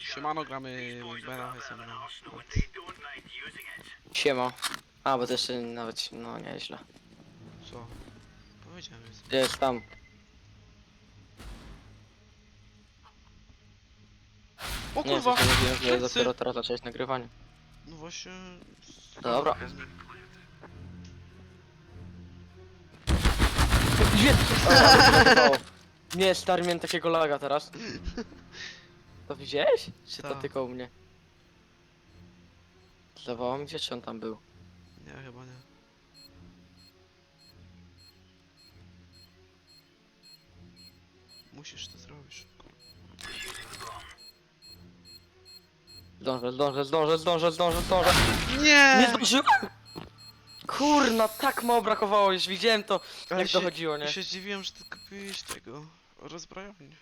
Siemano, gramy Bena SM. Siema. A, bo to jeszcze nawet, no nieźle. Co? Powiedziałem jest. Jest tam. O Nie, kurwa! to się mówiłem, że Wszyscy! dopiero teraz zacząłeś nagrywanie. No właśnie... Dobra. O, Nie, stary, miałem takiego laga teraz. To widziałeś? Czy to Tak. tylko u mnie? Zdawało mi się, czy on tam był. Nie, chyba nie. Musisz to zrobić. Zdążę, zdążę, zdążę, zdążę, zdążę, zdążę. Nie! Nie zdążyłem! Kurna, tak mało brakowało, już widziałem to, Ale jak się- dochodziło, nie? Ja się zdziwiłem, że ty kupiłeś tego rozbrojownię.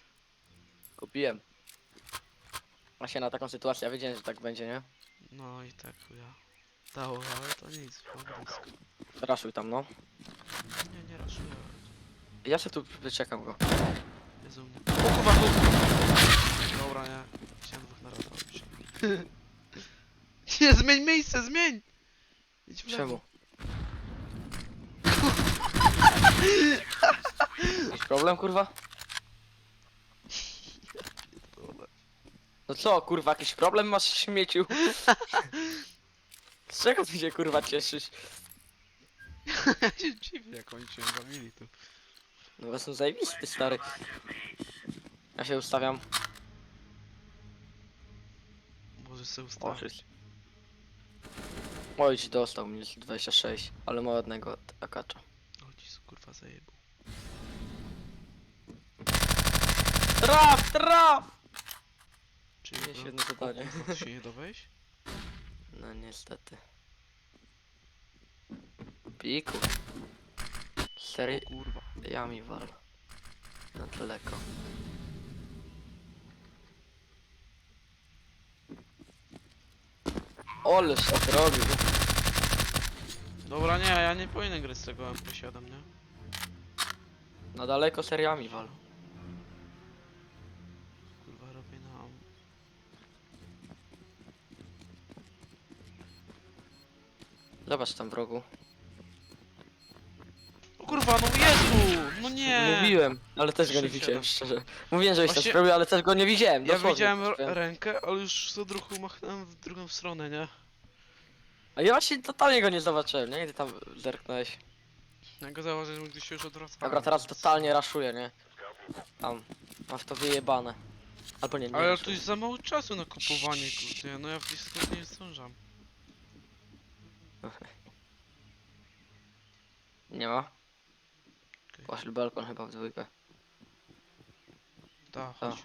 Kupiłem. Właśnie na taką sytuację, ja wiedziałem, że tak będzie, nie? No i tak ja. Dało, ale to nic, blisko. Raszuj tam, no. Nie, nie raszuję. Ja się tu wyczekam go. Jezu mnie. O kurwa, tu! Dobra, nie. Chciałem dwóch naraz robić. Nie, zmień miejsce, zmień! Idź w lewo. Czemu? Jakiś problem, kurwa? Dobra. No co, kurwa, jakiś problem masz, śmieciu? Z czego ty się, kurwa, cieszysz? Ja się dziwię, jak oni cię zabili tu. No bo są zajebisty, stary. Ja się ustawiam. Może O, ustawić. Oj, ci dostał mnie z 26, ale ma ładnego akacza. O, ci kurwa zajebał. Traf, traf! Czy Jest jedno zadanie. Tu się nie da wejść? No niestety. Piku. Sery... O kurwa. Ja mi wal. Na daleko. Oleż tak robił. Dobra, nie, ja nie powinienem grać z tego MP7, nie? Na daleko seriami wal. Kurwa, robię na... Zobacz tam w rogu. O kurwa, no Jezu! No nie! Mówiłem, ale też go nie Sześć, widziałem, szczerze. Mówiłem, żebyś to Właśnie- zrobił, ale też go nie widziałem. Ja dosłownie. widziałem r- rękę, ale już z odruchu machnąłem w drugą stronę, nie? A ja właśnie totalnie go nie zobaczyłem, nie? Gdy tam zerknąłeś. Ja go zauważyłem, gdy się już odwracałem. Dobra, teraz totalnie raszuję, nie? Tam. Masz to wyjebane. Albo nie, nie. Ale tu raszuję. jest za mało czasu na kupowanie, kurde, no ja w 10 sekund nie zdążam. Nie ma? Okej. Poszli balkon chyba w dwójkę. Da, A. chodź.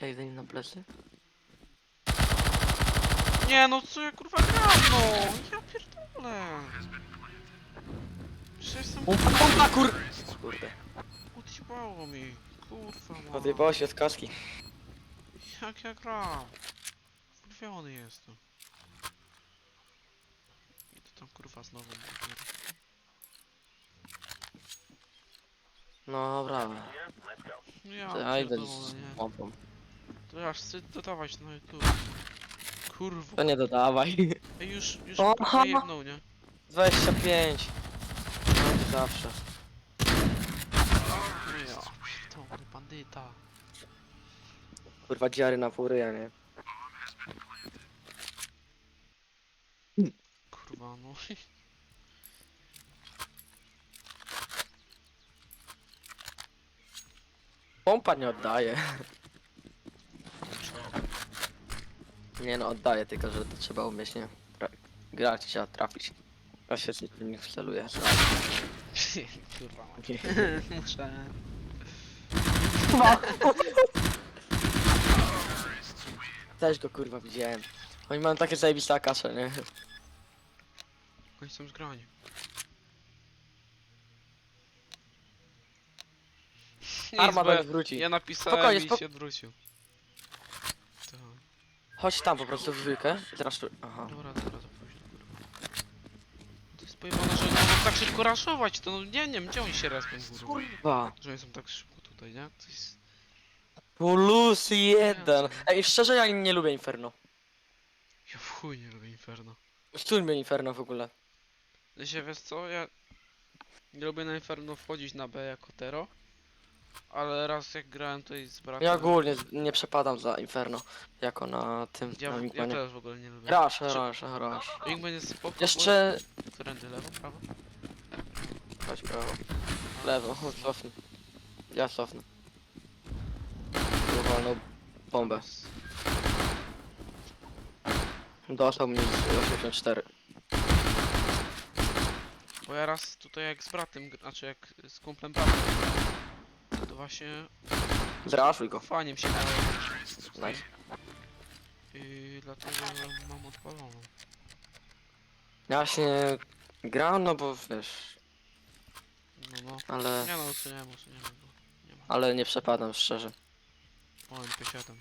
Ja idę im na plecy? Nie no, co ja kurwa gram, no! Ja pierdolę! Przecież jestem... Pompa, kur... Kurde. Odjebało mi, kurwa no. Odjebało się z kaski. Jak ja gram? Wkurwiony jestem. Idę tam kurwa znowu. dopiero. No dobra. No ja To ja idę pierdolę, z nie. pompą. To aż chcę dodawać na YouTube. Kurwa. To nie dodawaj. Ej, już, już O, kurwa aha. jedną, nie? 25. No zawsze. No ja. Bandyta. Kurwa dziary na pół ryja, nie? Kurwa, no. Pompa nie oddaje. Nie no, oddaje, tylko że to trzeba umieć, nie? Tra grać trzeba trafić. Ja się tym nie wceluję. Kurwa, muszę. Też go kurwa widziałem. Oni mają takie zajebiste akasze, nie? Oni są zgrani. Nic, bo ja- wróci. Ja napisałem Spokojnie, i spok- się odwrócił. To. Chodź tam po prostu w dwójkę. i Teraz tu... Aha. Dobra, dobra, to późno, kurwa. To jest pojebane, że oni mogą tak szybko raszować, to no nie wiem, gdzie oni się respią, kurwa. Kurwa. Że oni są tak szybko tutaj, nie? To jest... Plus jeden. Ej, szczerze ja nie lubię Inferno. Ja w chuj nie lubię Inferno. Stój mnie Inferno w ogóle. Wiecie, wiesz co, ja nie lubię na Inferno wchodzić na B jako Tero, ale raz jak grałem tutaj z bratem... Ja ogólnie nie przepadam za Inferno. Jako na tym, Ja, na ja Wingmanie. też w ogóle nie lubię. Czy- rasz, rasz. Wingman jest spoko, Jeszcze... bo... Którędy, lewo, prawo? Chodź prawo. Lewo, cofnij. Ja cofnę. Uwalną bombę. Dostał mnie z 84. Bo ja raz tutaj jak z bratem, gr- znaczy jak z kumplem bratem, to właśnie Zraszuj go. fajnie mi się grało. Nice. I dlatego mam odpaloną. Ja właśnie gram, no bo wiesz, No no. ale, Nie no, oceniam, oceniam go. Nie ma. ale nie przepadam szczerze. O, MP7.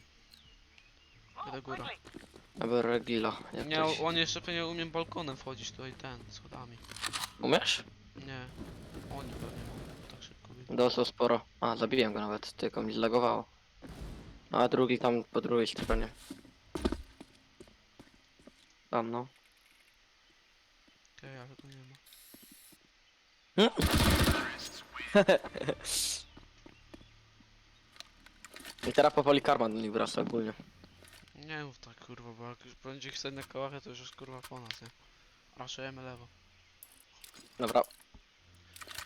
Idę góra. Regila. jak Nie, ktoś- on jeszcze pewnie umiem balkonem wchodzić tutaj ten, schodami. Umiesz? Nie. Oni pewnie mogą tak szybko wyjść. Dostał sporo. A, zabiłem go nawet, tylko mi zlagowało. A drugi tam po drugiej stronie. Tam no. Okej, ale go nie ma. I teraz powoli karma do nich wraca ogólnie. Nie mów tak kurwa, bo jak już będzie chce na kołachę, to już jest kurwa po nas, nie? Raszujemy lewo. Dobra.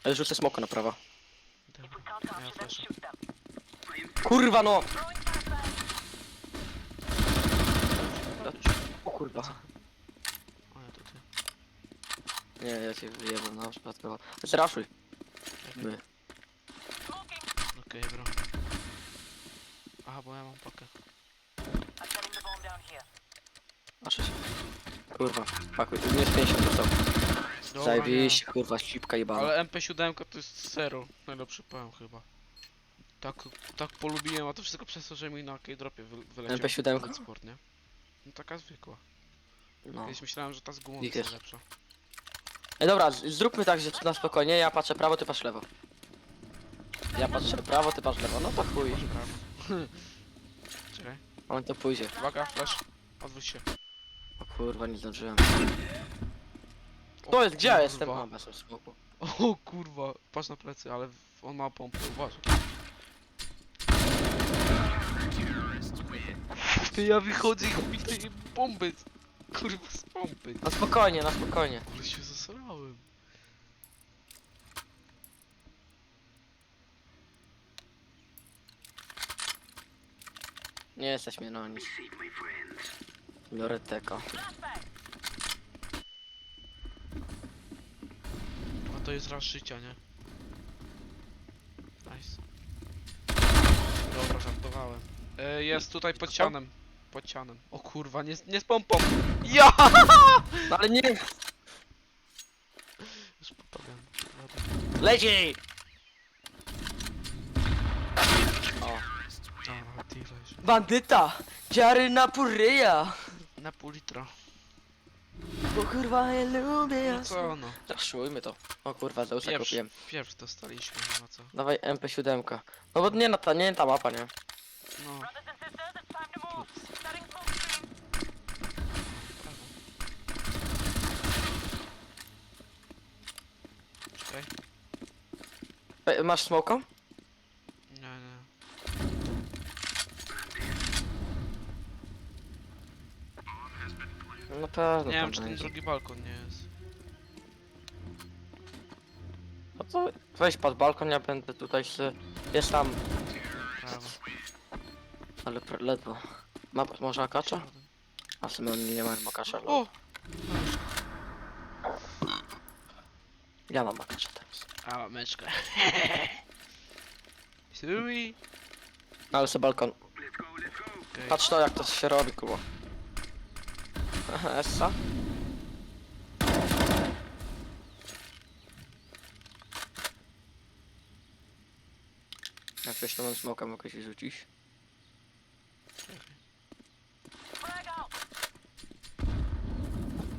Ale rzucę smoka na prawo. Ja. Kurwa no! O kurwa. O nie, to ty. Nie, ja cię wyjebę, no przypadkowo. Zraszuj. My. Okej, bro. Aha, bo ja mam pakę. Masz się. Kurwa, pakuj, nie jest 50 dostał. Dobra, Zajebiście, kurwa, ścipka jebana. Ale MP7 to jest zero. Najlepszy powiem chyba. Tak, tak polubiłem, a to wszystko przez to, że mi na K-dropie wy, wyleciał. MP7? ten Sport, nie? No taka zwykła. No. Kiedyś myślałem, że ta z gumą Ich jest najlepsza. Ej, dobra, z- zróbmy tak, że tu na spokojnie, ja patrzę prawo, ty patrz lewo. Ja patrzę prawo, ty patrz lewo, no to chuj. Prawo. Czekaj. On to pójdzie. Uwaga, flash. Odwróć się. O kurwa, nie zdążyłem. To jest, gdzie ja jestem? A, bez smoku. O kurwa, patrz na plecy, ale on ma pompę, uważaj. Ty ja wychodzę i mi tej bomby. Kurwa z pompy. Na spokojnie, na spokojnie. Ale się zasrałem. Nie jesteś mnie na nic. Biorę teko. A to jest raz życia, nie? Nice. Dobra, żartowałem. E, jest tutaj pod ścianem. Pod ścianem. O kurwa, nie, z- nie z pompą. Ja! No ale nie! Już powiem. Dobra. Leci! Dobra. Bandyta! Dziary na puryja! Na pół litra. Bo kurwa ja lubię No co no? Zaszujmy to. O kurwa, Zeusa Pierwszy, kupiłem. pierwszy dostaliśmy, nie ma co. Dawaj MP7. No bo nie, no, ta, nie ta mapa, nie? No. Czekaj. E, Masz smoka? Nie, nie. No pewno Nie wiem, czy ten będzie. drugi balkon nie jest. No to weź pod balkon, ja będę tutaj z... Jest tam, Prawo. ale pr- ledwo. Ma może akacza? A w sumie oni nie mają akacza. ale- O! Ja mam akacza teraz. A, meczka. Sui. No ale sobie balkon. Okej. Patrz to jak to się robi, kurwa. Essa? Jak coś tam mam smoka, mogę się rzucić.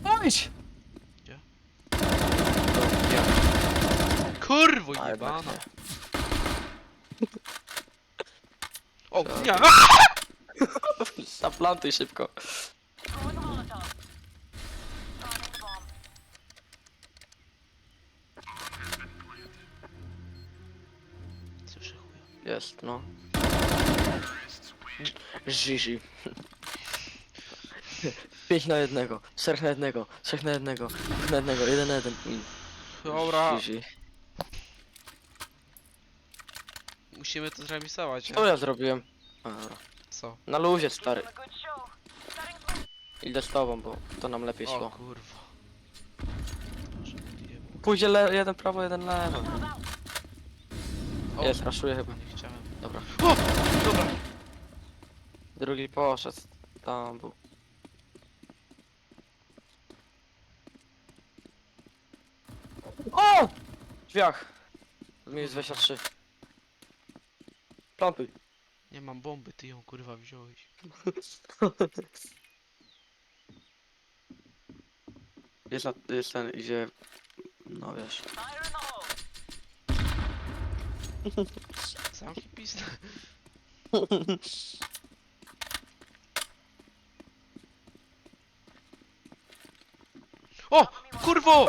Ojdź! Gdzie? Kurwo A, jednak jebana. nie. O, nie! Zaplantuj szybko. Jest, no. Zizi. 5 na jednego, 4 na jednego, 3 na jednego, 2 na jednego, 1 na jeden. Mm. Dobra, Zizi. musimy to zremisować, nie? Co ja zrobiłem? A, dobra. Co? Na luzie, stary. Idę z tobą, bo to nam lepiej O szło. kurwa. Może. Pójdzie le jeden prawo, jeden lewo. O, Jest, raszuję chyba. Nie chciałem. Dobra. O! Dobra. Drugi poszedł. Tam był. O! W drzwiach. Minus 23. Plantuj. Nie mam bomby, ty ją kurwa wziąłeś. Jest, na, jest ten, idzie... No wiesz. Zamknij pizdę. O! Kurwo!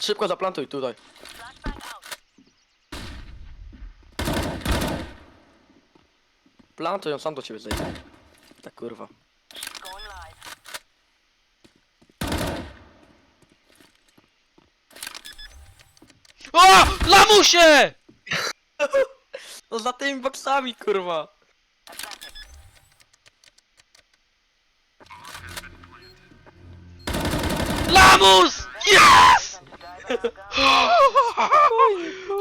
Szybko zaplantuj tutaj. Plantuj, on sam do ciebie zejdzie. Tak kurwa. O! Lamusie! No za tymi boksami kurwa. Lamus! Yes!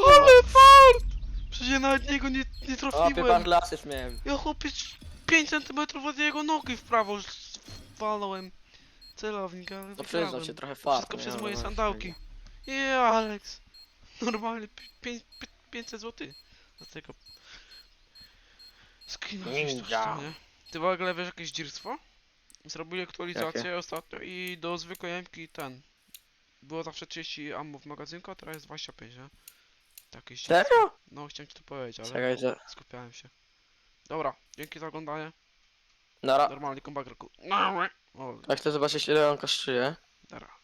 Ale fart! Przecież ja nawet niego nie, nie O, trafiłem. piepan glasses miałem. Ja chłopie 5 cm od jego nogi w prawo s- walnąłem. Celownik, ale No wygrałem. przyznam się trochę fart. Wszystko no przez ja moje no, sandałki. Je, Alex. Normalnie pi- pięć- pi- 500 zł. Z tego... Skina Ninja. Ty w ogóle wiesz jakieś dziirstwo? Zrobili aktualizację ostatnio i do zwykłej jemki ten. Było zawsze 30 ammo w magazynku, a teraz jest 25, nie? Takie. Serio? No chciałem ci to powiedzieć, ale Czekaj, że... skupiałem się. Dobra, dzięki za oglądanie. Nara. Normalnie kombagrku. O, A chcę zobaczyć ile on kosztuje. dobra.